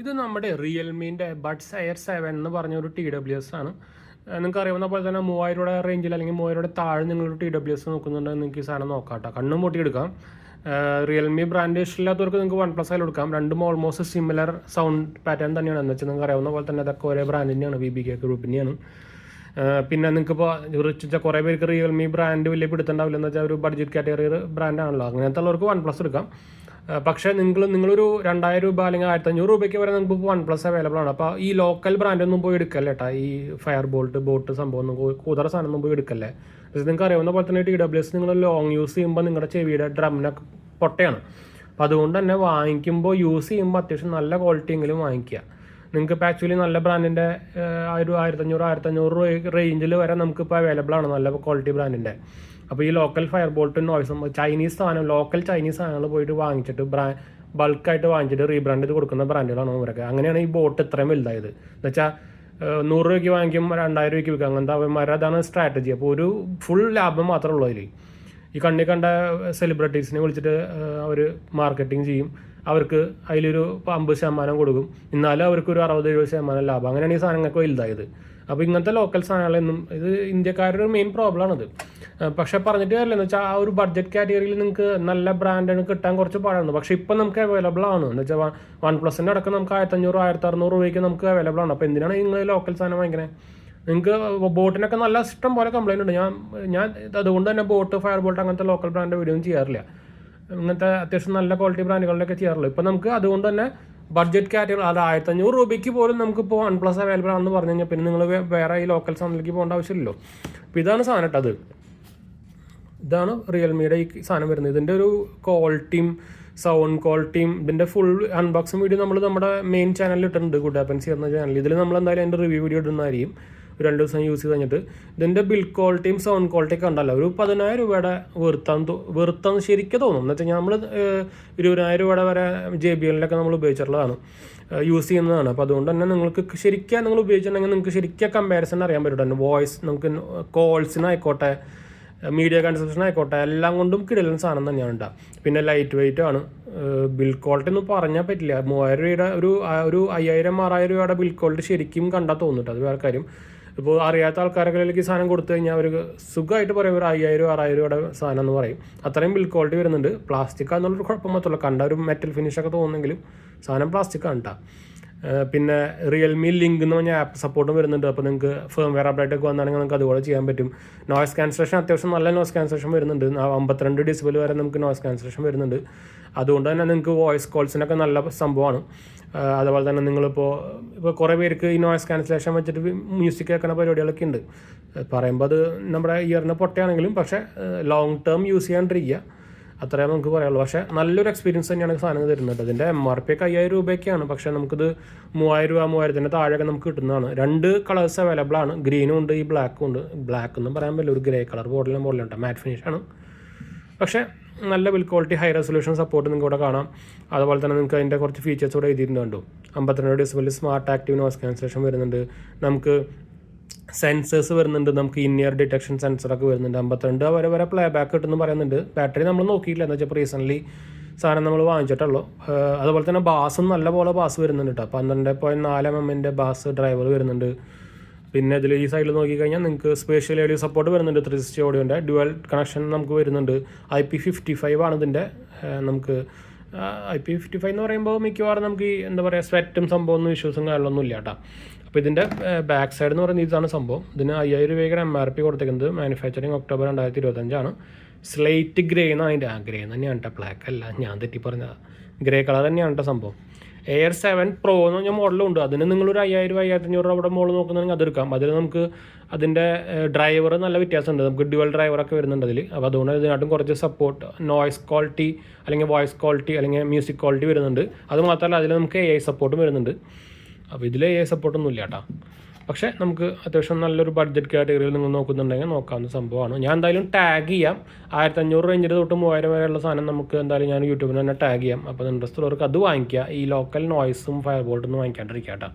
ഇത് നമ്മുടെ റിയൽമീന്റെ buds air seven എന്ന് പറഞ്ഞ ഒരു ടി ഡബ്ല്യു എസ് ആണ്. നിങ്ങൾക്ക് അറിയാവുന്ന പോലെ തന്നെ മൂവായിരം രൂപ റേഞ്ചിൽ അല്ലെങ്കിൽ മൂവായിരം രൂപയുടെ താഴെ നിങ്ങളൊരു ടി ഡബ്ല്യു എസ് നോക്കുന്നുണ്ടെങ്കിൽ നിങ്ങൾക്ക് ഈ സാധനം നോക്കാം കേട്ടോ കണ്ണും പൊട്ടിയെടുക്കാം. റിയൽമി ബ്രാൻഡ് ഇഷ്ടമില്ലാത്തവർക്ക് നിങ്ങൾക്ക് വൺ പ്ലസ് ആയാലും എടുക്കാം. രണ്ടും ഓൾമോസ്റ്റ് സിമിലർ സൗണ്ട് പാറ്റേൺ തന്നെയാണ്. എന്ന് വെച്ചാൽ നിങ്ങൾക്ക് അറിയാവുന്ന പോലെ തന്നെ അതൊക്കെ ഒരേ ബ്രാൻഡ് തന്നെയാണ്. വി ബി കെ ഗ്രൂപ്പിന്റെയാണ് പിന്നെ നിങ്ങൾക്ക് ഇപ്പോൾ വെച്ചാൽ കുറേ പേർക്ക് റിയൽമി ബ്രാൻഡ് വലിയ പിടുത്തുണ്ടാവില്ല എന്ന് വെച്ചാൽ ഒരു ബഡ്ജറ്റ് കാറ്റഗറി ബ്രാൻഡാണല്ലോ അങ്ങനത്തെ ഉള്ളവർക്ക് വൺ പ്ലസ് എടുക്കാം. പക്ഷേ നിങ്ങൾ നിങ്ങളൊരു രണ്ടായിരം രൂപ അല്ലെങ്കിൽ ആയിരത്തി അഞ്ഞൂറ് രൂപയ്ക്ക് വരെ നിങ്ങൾക്ക് വൺ പ്ലസ് അവൈലബിൾ ആണ്. അപ്പോൾ ഈ ലോക്കൽ ബ്രാൻഡൊന്നും പോയി എടുക്കല്ലേ കേട്ടോ ഈ ഫയർ ബോൾട്ട് ബോട്ട് സംഭവം ഒന്നും കൂതറ സാധനം ഒന്നും പോയി എടുക്കല്ലേ? നിങ്ങൾക്ക് അറിയാവുന്ന പോലെ തന്നെ ടി ഡബ്ല്യു എസ് നിങ്ങൾ ലോങ് യൂസ് ചെയ്യുമ്പോൾ നിങ്ങളുടെ ചെവിയുടെ ഡ്രമ്മിനൊക്കെ പൊട്ടയാണ്. അപ്പോൾ അതുകൊണ്ട് തന്നെ വാങ്ങിക്കുമ്പോൾ യൂസ് ചെയ്യുമ്പോൾ അത്യാവശ്യം നല്ല ക്വാളിറ്റി എങ്കിലും വാങ്ങിക്കുക. നിങ്ങൾക്ക് ഇപ്പോൾ ആക്ച്വലി നല്ല ബ്രാൻഡിന്റെ ഒരു ആയിരത്തഞ്ഞൂറ് ആയിരത്തഞ്ഞൂറ് റേഞ്ചിൽ വരെ നമുക്ക് ഇപ്പോൾ അവൈലബിൾ ആണ് നല്ല ക്വാളിറ്റി ബ്രാൻഡിന്റെ അപ്പോൾ ഈ ലോക്കൽ ഫയർ ബോൾട്ട് നോയ്സും ചൈനീസ് സാധനം ലോക്കൽ ചൈനീസ് സാധനങ്ങൾ പോയിട്ട് വാങ്ങിച്ചിട്ട് ബ്രാ ബൾക്കായിട്ട് വാങ്ങിച്ചിട്ട് റീബ്രാൻഡ് ചെയ്ത് കൊടുക്കുന്ന ബ്രാൻഡുകളാണ് ഇവരൊക്കെ. അങ്ങനെയാണ് ഈ ബോട്ട് ഇത്രയും വലുതായത്. എന്നുവെച്ചാൽ നൂറ് രൂപയ്ക്ക് വാങ്ങിക്കും രണ്ടായിരം രൂപയ്ക്ക് വിൽക്കും. അങ്ങനത്തെ അവന്മാർ അതാണ് സ്ട്രാറ്റജി അപ്പോൾ ഒരു ഫുൾ ലാഭം മാത്രമേ ഉള്ളൂ അതിൽ ഈ കണ്ണി കണ്ട സെലിബ്രിറ്റീസിനെ വിളിച്ചിട്ട് അവർ മാർക്കറ്റിംഗ് ചെയ്യും. അവർക്ക് അതിലൊരു അമ്പത് ശതമാനം കൊടുക്കും. എന്നാലും അവർക്ക് ഒരു അറുപത് എഴുപത് ശതമാനം ലാഭം. അങ്ങനെയാണ് ഈ സാധനങ്ങൾക്ക് വലുതായത്. അപ്പോൾ ഇങ്ങനത്തെ ലോക്കൽ സാധനങ്ങളൊന്നും ഇത് ഇന്ത്യക്കാരുടെ ഒരു മെയിൻ പ്രോബ്ലമാണത് പക്ഷേ പറഞ്ഞിട്ട് കാര്യമില്ല. എന്ന് വെച്ചാൽ ആ ഒരു ബഡ്ജറ്റ് കാറ്റഗറിയിൽ നിങ്ങൾക്ക് നല്ല ബ്രാൻഡാണ് കിട്ടാൻ കുറച്ച് പാടാണ്. പക്ഷേ ഇപ്പം നമുക്ക് അവൈലബിൾ ആണ്. എന്ന് വെച്ചാൽ വൺ പ്ലസിന്റെ അടക്കം നമുക്ക് ആയിരത്തഞ്ഞൂറ് ആയിരത്തി അറുന്നൂറ് രൂപയ്ക്ക് നമുക്ക് അവൈലബിൾ ആണ്. അപ്പോൾ എന്തിനാണ് നിങ്ങൾ ലോക്കൽ സാധനം വാങ്ങിക്കണേ? നിങ്ങൾക്ക് ബോട്ടിനൊക്കെ നല്ല ഇഷ്ടം പോലെ കംപ്ലൈന്റ് ഉണ്ട്. ഞാൻ ഞാൻ അതുകൊണ്ട് തന്നെ ബോട്ട് ഫയർ ബോട്ട് അങ്ങനത്തെ ലോക്കൽ ബ്രാൻഡ് വീഡിയോ ചെയ്യാറില്ല. ഇങ്ങനത്തെ അത്യാവശ്യം നല്ല ക്വാളിറ്റി ബ്രാൻഡുകളിലൊക്കെ ചെയ്യാറുള്ളൂ. ഇപ്പം നമുക്ക് അതുകൊണ്ട് തന്നെ ബഡ്ജറ്റ് കാറ്റഗറി അത് ആയിരത്തി അഞ്ഞൂറ് രൂപയ്ക്ക് പോലും നമുക്കിപ്പോൾ വൺ പ്ലസ് അവൈലബിൾ ആണെന്ന് പറഞ്ഞു കഴിഞ്ഞാൽ പിന്നെ നിങ്ങൾ വേറെ ഈ ലോക്കൽ സാധനത്തിലേക്ക് പോകേണ്ട ആവശ്യമില്ലല്ലോ. അപ്പോൾ ഇതാണ് സാധനം കേട്ടത് ഇതാണ് റിയൽമിയുടെ ഈ സാധനം വരുന്നത്. ഇതിന്റെ ഒരു ക്വാളിറ്റിയും സൗണ്ട് ക്വാളിറ്റിയും ഇതിന്റെ ഫുൾ അൺബോക്സിങ് വീഡിയോ നമ്മൾ നമ്മുടെ മെയിൻ ചാനലിൽ ഇട്ടിട്ടുണ്ട് ഗുഡ് ആപ്പൻസി എന്ന ചാനൽ ഇതിൽ നമ്മൾ എന്തായാലും അതിന്റെ റിവ്യൂ വീഡിയോ ഇടുന്നതായിരിക്കും. രണ്ട് ദിവസം യൂസ് ചെയ്ത് കഴിഞ്ഞിട്ട് ഇതിന്റെ ബിൽ ക്വാളിറ്റിയും സൗണ്ട് ക്വാളിറ്റിയും കണ്ടല്ലോ. ഒരു പതിനായിരം രൂപയുടെ വെറുത്താൻ തോ വെറുത്താന്ന് ശരിക്കും തോന്നും. എന്ന് വെച്ചാൽ നമ്മൾ ഇരുപതിനായിരം രൂപയുടെ വരെ ജെ ബി എല്ലിലൊക്കെ നമ്മൾ ഉപയോഗിച്ചിട്ടുള്ളതാണ്. യൂസ് ചെയ്യുന്നതാണ്. അപ്പോൾ അതുകൊണ്ട് തന്നെ നിങ്ങൾക്ക് ശരിക്കും നിങ്ങൾ ഉപയോഗിച്ചിട്ടുണ്ടെങ്കിൽ നിങ്ങൾക്ക് ശരിക്കും കമ്പാരിസൺ അറിയാൻ പറ്റും വോയിസ് നമുക്ക് കോൾസിനായിക്കോട്ടെ മീഡിയ കൺസപ്ഷൻ ആയിക്കോട്ടെ എല്ലാം കൊണ്ടും കിടലൻ സാധനം തന്നെയാണ് ഉണ്ടാവുക പിന്നെ ലൈറ്റ് വെയിറ്റ് ആണ്. ബിൽ ക്വാളിറ്റി ഒന്നും പറഞ്ഞാൽ പറ്റില്ല. മൂവായിരം രൂപയുടെ ഒരു ഒരു അയ്യായിരം ആറായിരം രൂപയുടെ ബിൽ ക്വാളിറ്റി ശരിക്കും കണ്ടാൽ തോന്നിട്ട്. അത് വേറെ കാര്യം. ഇപ്പോൾ അറിയാത്ത ആൾക്കാരൊക്കെ സാധനം കൊടുത്തു കഴിഞ്ഞാൽ അവർ സുഖമായിട്ട് പറയും ഒരു അയ്യായിരം ആറായിരം രൂപയുടെ സാധനം എന്ന് പറയും. അത്രയും ബിൽ ക്വാളിറ്റി വരുന്നുണ്ട്. പ്ലാസ്റ്റിക് എന്നുള്ളൊരു കുഴപ്പം മാത്രമല്ല കണ്ട ഒരു മെറ്റൽ ഫിനിഷൊക്കെ തോന്നുന്നെങ്കിലും സാധനം പ്ലാസ്റ്റിക് ആണ് ട്ടോ. പിന്നെ റിയൽമി ലിങ്ക് എന്ന് പറഞ്ഞ ആപ്പ് സപ്പോർട്ടും വരുന്നുണ്ട്. അപ്പോൾ നിങ്ങൾക്ക് ഫേം വെയർ അപ്ഡേറ്റ് ഒക്കെ വന്നാണെങ്കിൽ നമുക്ക് അതുപോലെ ചെയ്യാൻ പറ്റും. നോയ്സ് ക്യാൻസലേഷൻ അത്യാവശ്യം നല്ല നോയ്സ് ക്യാൻസലേഷൻ വരുന്നുണ്ട്. അമ്പത്തിരണ്ട് ഡിസിബിൾ വരെ നമുക്ക് നോയ്സ് ക്യാൻസലേഷൻ വരുന്നുണ്ട്. അതുകൊണ്ട് തന്നെ നിങ്ങൾക്ക് വോയിസ് കോൾസിനൊക്കെ നല്ല സംഭവമാണ്. അതുപോലെ തന്നെ നിങ്ങളിപ്പോൾ ഇപ്പോൾ കുറേ പേർക്ക് ഈ നോയ്സ് ക്യാൻസലേഷൻ വെച്ചിട്ട് മ്യൂസിക് കേൾക്കുന്ന പരിപാടികളൊക്കെ ഉണ്ട്. പറയുമ്പോൾ അത് നമ്മുടെ ഇയറിന് പൊട്ടയാണെങ്കിലും പക്ഷേ ലോങ് ടേം യൂസ് ചെയ്യാണ്ടിരിക്കുക. അത്രേ നമുക്ക് പറയാനുള്ളൂ. പക്ഷേ നല്ലൊരു എക്സ്പീരിയൻസ് തന്നെയാണ് സാധനങ്ങൾ സാധനം തരുന്നത്. അതിന്റെ എം ആർ പി ഒക്കെ അയ്യായിരം രൂപയൊക്കെയാണ്. പക്ഷേ നമുക്കിത് മൂവായിരം രൂപ മൂവായിരത്തിന്റെ താഴെയൊക്കെ നമുക്ക് കിട്ടുന്നതാണ്. രണ്ട് കളേഴ്സ് അവൈലബിൾ ആണ്. ഗ്രീനും ഉണ്ട് ഈ ബ്ലാക്കും ഉണ്ട്. ബ്ലാക്ക് എന്നും പറയാൻ പറ്റില്ല. ഒരു ഗ്രേ കളർ ബോർഡിലും ബോർഡിലും ബോർഡിലുണ്ട് മാറ്റ് ഫിനിഷ് ആണ്. പക്ഷേ നല്ല build quality high resolution support നിങ്ങൾക്ക് ഇവിടെ കാണാം. അതുപോലെ തന്നെ നിങ്ങൾക്ക് അതിന്റെ കുറച്ച് ഫീച്ചേഴ്സ് കൂടെ എഴുതിയിട്ടുണ്ട് അമ്പത്തിരണ്ട് display smart active noise cancellation വരുന്നുണ്ട്. നമുക്ക് സെൻസേഴ്സ് വരുന്നുണ്ട്. നമുക്ക് ഇന്നിയർ ഡിറ്റക്ഷൻ സെൻസറൊക്കെ വരുന്നുണ്ട്. അമ്പത്തിരണ്ട് വരെ വരെ പ്ലേ ബാക്ക് കിട്ടുമെന്ന് പറയുന്നുണ്ട്. ബാറ്ററി നമ്മൾ നോക്കിയില്ല എന്ന് വെച്ചാൽ റീസെന്റ്ലി സാധനം നമ്മൾ വാങ്ങിച്ചിട്ടുള്ളൂ. അതുപോലെ തന്നെ ബാസും നല്ല പോലെ ബാസ് വരുന്നുണ്ട് കേട്ടോ പന്ത്രണ്ട് പോയിന്റ് നാല് എം എമ്മിന്റെ ബാസ് ഡ്രൈവർ വരുന്നുണ്ട്. പിന്നെ ഇതിൽ ഈ സൈഡിൽ നോക്കിക്കഴിഞ്ഞാൽ നിങ്ങൾക്ക് സ്പേഷ്യൽ ഓഡിയോ സപ്പോർട്ട് വരുന്നുണ്ട്. ത്രീ സിക്സ്റ്റി ഓഡിയോന്റെ ഡ്യുവൽ കണക്ഷൻ നമുക്ക് വരുന്നുണ്ട്. ഐ പി ഫിഫ്റ്റി ഫൈവ് ആണ് ഇതിന്റെ നമുക്ക് ഐ പി ഫിഫ്റ്റി ഫൈവ് എന്ന് പറയുമ്പോൾ മിക്കവാറും നമുക്ക് ഈ എന്താ പറയുക സ്വെറ്റും സംഭവമൊന്നും ഇഷ്യൂസും കാര്യങ്ങളൊന്നും ഇല്ല കേട്ടോ അപ്പോൾ ഇതിന്റെ ബാക്ക് സൈഡ് എന്ന് പറയുന്നത് ഇതാണ് സംഭവം. ഇതിന് അയ്യായിരം രൂപയ്ക്ക് എം ആർ പി കൊടുത്തേക്കുന്നത് മാനുഫാക്ചറിങ് ഒക്ടോബർ രണ്ടായിരത്തി ഇരുപത്തഞ്ചാണ് സ്ലേറ്റ് ഗ്രേ എന്നാണ് അതിന്റെ ആ ഗ്രേ തന്നെയാണ് കേട്ടോ ബ്ലാക്ക് അല്ല ഞാൻ തെറ്റി പറഞ്ഞത്. ഗ്രേ കളർ തന്നെയാണ് കേട്ടോ സംഭവം. എയർ സെവൻ പ്രോ എന്ന് പറഞ്ഞ മോഡലുണ്ട് അതിന് നിങ്ങളൊരു അയ്യായിരം അയ്യായിരത്തഞ്ഞൂറ് രൂപ അവിടെ മോഡൽ നോക്കുന്നുണ്ടെങ്കിൽ അതെടുക്കാം അതിൽ നമുക്ക് അതിന്റെ ഡ്രൈവർ നല്ല വ്യത്യാസമുണ്ട്. നമുക്ക് ഡ്യുവൽ ഡ്രൈവറൊക്കെ വരുന്നുണ്ട് അതിൽ അപ്പോൾ അതുകൊണ്ട് ഇതിനായിട്ടും കുറച്ച് സപ്പോർട്ട് നോയ്സ് ക്വാളിറ്റി അല്ലെങ്കിൽ വോയിസ് ക്വാളിറ്റി അല്ലെങ്കിൽ മ്യൂസിക് ക്വാളിറ്റി വരുന്നുണ്ട്. അത് മാത്രമല്ല അതിൽ നമുക്ക് എ ഐ സപ്പോർട്ടും വരുന്നുണ്ട്. അപ്പോൾ ഇതിൽ എ സപ്പോർട്ടൊന്നും ഇല്ല കേട്ടോ പക്ഷേ നമുക്ക് അത്യാവശ്യം നല്ലൊരു ബഡ്ജറ്റ് കാറ്റഗറിയിൽ നിങ്ങൾ നോക്കുന്നുണ്ടെങ്കിൽ നോക്കാവുന്ന സംഭവമാണ്. ഞാൻ എന്തായാലും ടാഗ് ചെയ്യാം. ആയിരത്തഞ്ഞൂറ് റേഞ്ചിൽ തൊട്ട് മൂവായിരം വരെയുള്ള സാധനം നമുക്ക് എന്തായാലും ഞാൻ യൂട്യൂബിൽ തന്നെ ടാഗ് ചെയ്യാം. അപ്പോൾ ഇൻട്രസ്റ്റ് ഉള്ളവർക്ക് അത് വാങ്ങിക്കുക. ഈ ലോക്കൽ നോയ്സും ഫയർ ബോൾട്ടൊന്നും വാങ്ങിക്കാണ്ടിരിക്കുക കേട്ടോ